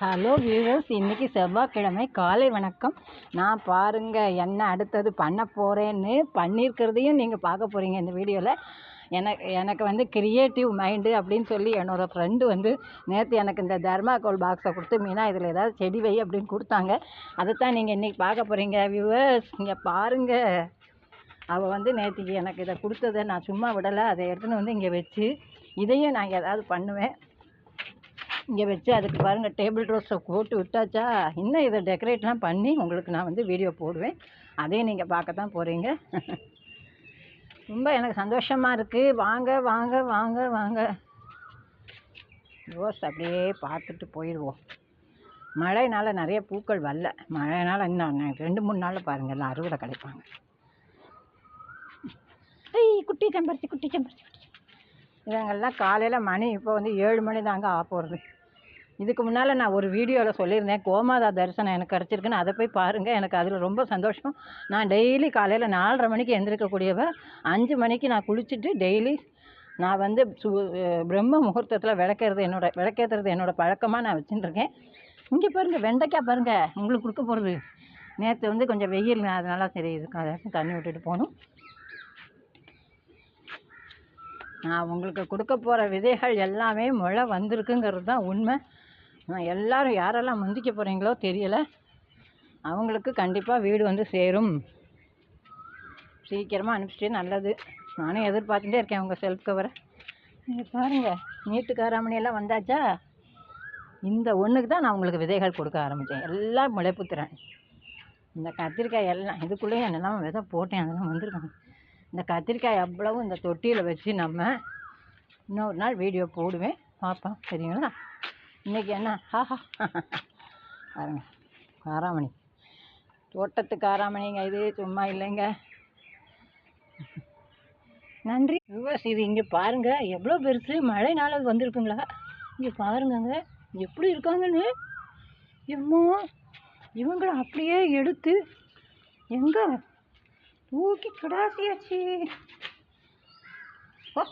Hello viewers இன்றைக்கி செவ்வாய்க்கிழமை. காலை வணக்கம். நான் பாருங்கள் என்ன அடுத்தது பண்ண போகிறேன்னு பண்ணியிருக்கிறதையும் நீங்கள் பார்க்க போகிறீங்க இந்த வீடியோவில் எனக்கு எனக்கு வந்து கிரியேட்டிவ் மைண்டு அப்படின்னு சொல்லி என்னோடய ஃப்ரெண்டு வந்து நேற்று எனக்கு இந்த தர்மாகோல் பாக்ஸை கொடுத்து மீனா இதில் ஏதாவது செடி வை அப்படின்னு கொடுத்தாங்க. அதைத்தான் நீங்கள் இன்றைக்கி பார்க்க போகிறீங்க வியூவர்ஸ் இங்கே பாருங்கள் அவள் வந்து நேற்றுக்கு எனக்கு இதை கொடுத்ததை நான் சும்மா விடலை. அதை எடுத்துன்னு வந்து இங்கே வச்சு இதையும் நான் ஏதாவது பண்ணுவேன். இங்கே வச்சு அதுக்கு பாருங்கள் டேபிள் ரோஸை போட்டு விட்டாச்சா? இன்னும் இதை டெக்கரேட்லாம் பண்ணி உங்களுக்கு நான் வந்து வீடியோ போடுவேன். அதையும் நீங்கள் பார்க்க தான் போகிறீங்க ரொம்ப எனக்கு சந்தோஷமாக இருக்குது வாங்க வாங்க வாங்க வாங்க. ரோஸ் அப்படியே பார்த்துட்டு போயிடுவோம் மழையினால் நிறைய பூக்கள் வரல. மழைனால் இன்னும் ரெண்டு மூணு நாளில் பாருங்கள் எல்லாம் அறுவடை கிடைப்பாங்க. ஐய் குட்டி செம்பருத்தி குட்டி செம்பருத்தி குட்டி இவங்கெல்லாம் காலையில் மணி இப்போ வந்து ஏழு மணி தாங்க ஆ போகிறது இதுக்கு முன்னால் நான் ஒரு வீடியோவில் சொல்லியிருந்தேன் கோமாதா தரிசனம் எனக்கு கிடச்சிருக்குன்னு. அதை போய் பாருங்கள் எனக்கு அதில் ரொம்ப சந்தோஷம். நான் டெய்லி காலையில் நாலரை மணிக்கு எழுந்திருக்கக்கூடியவ அஞ்சு மணிக்கு நான் குளிச்சுட்டு டெய்லி நான் வந்து சு பிரம்ம முகூர்த்தத்தில் விளக்கிறது என்னோட விளக்கேற்றுறது என்னோடய பழக்கமாக நான் வச்சுட்டுருக்கேன். இங்கே பாருங்கள் வெண்டைக்காய் பாருங்கள் உங்களுக்கு கொடுக்க போகிறது நேற்று வந்து கொஞ்சம் வெயில் அதனால சரி இதுக்கு அதை தண்ணி விட்டுட்டு போகணும். நான் உங்களுக்கு கொடுக்க போகிற விதைகள் எல்லாமே முளை வந்திருக்குங்கிறது தான் உண்மை. ஆனால் எல்லோரும் யாரெல்லாம் முந்திக்க போகிறீங்களோ தெரியலை. அவங்களுக்கு கண்டிப்பாக வீடு வந்து சேரும். சீக்கிரமாக அனுப்பிச்சிட்டு நல்லது. நானும் எதிர்பார்த்துட்டே இருக்கேன் உங்கள் செல்ஃப் கவரை நீங்கள் பாருங்கள் நீட்டு காராமணியெல்லாம் வந்தாச்சா? இந்த ஒன்றுக்கு தான் நான் உங்களுக்கு விதைகள் கொடுக்க ஆரம்பித்தேன் எல்லாம் முளைப்புத்துறேன். இந்த கத்திரிக்காய் எல்லாம் இதுக்குள்ளேயும் என்னெல்லாம் விதை போட்டேன் அதெல்லாம் வந்திருக்காங்க. இந்த கத்திரிக்காய் அவ்வளவும் இந்த தொட்டியில் வச்சு நம்ம இன்னொரு நாள் வீடியோ போடுவேன். பார்ப்போம் சரிங்களா? இன்றைக்கி என்ன? ஆஹா பாருங்க காராமணி. தோட்டத்து காராமணிங்க இது சும்மா இல்லைங்க. நன்றி. விவாஸ் இது இங்கே பாருங்கள் எவ்வளோ பெருசு மழை அது வந்திருக்குங்களா? இங்கே பாருங்கங்க எப்படி இருக்காங்கன்னு? எம்மோ இவங்கள அப்படியே எடுத்து எங்கே? தூக்கி கிடாசியாச்சு. ஓ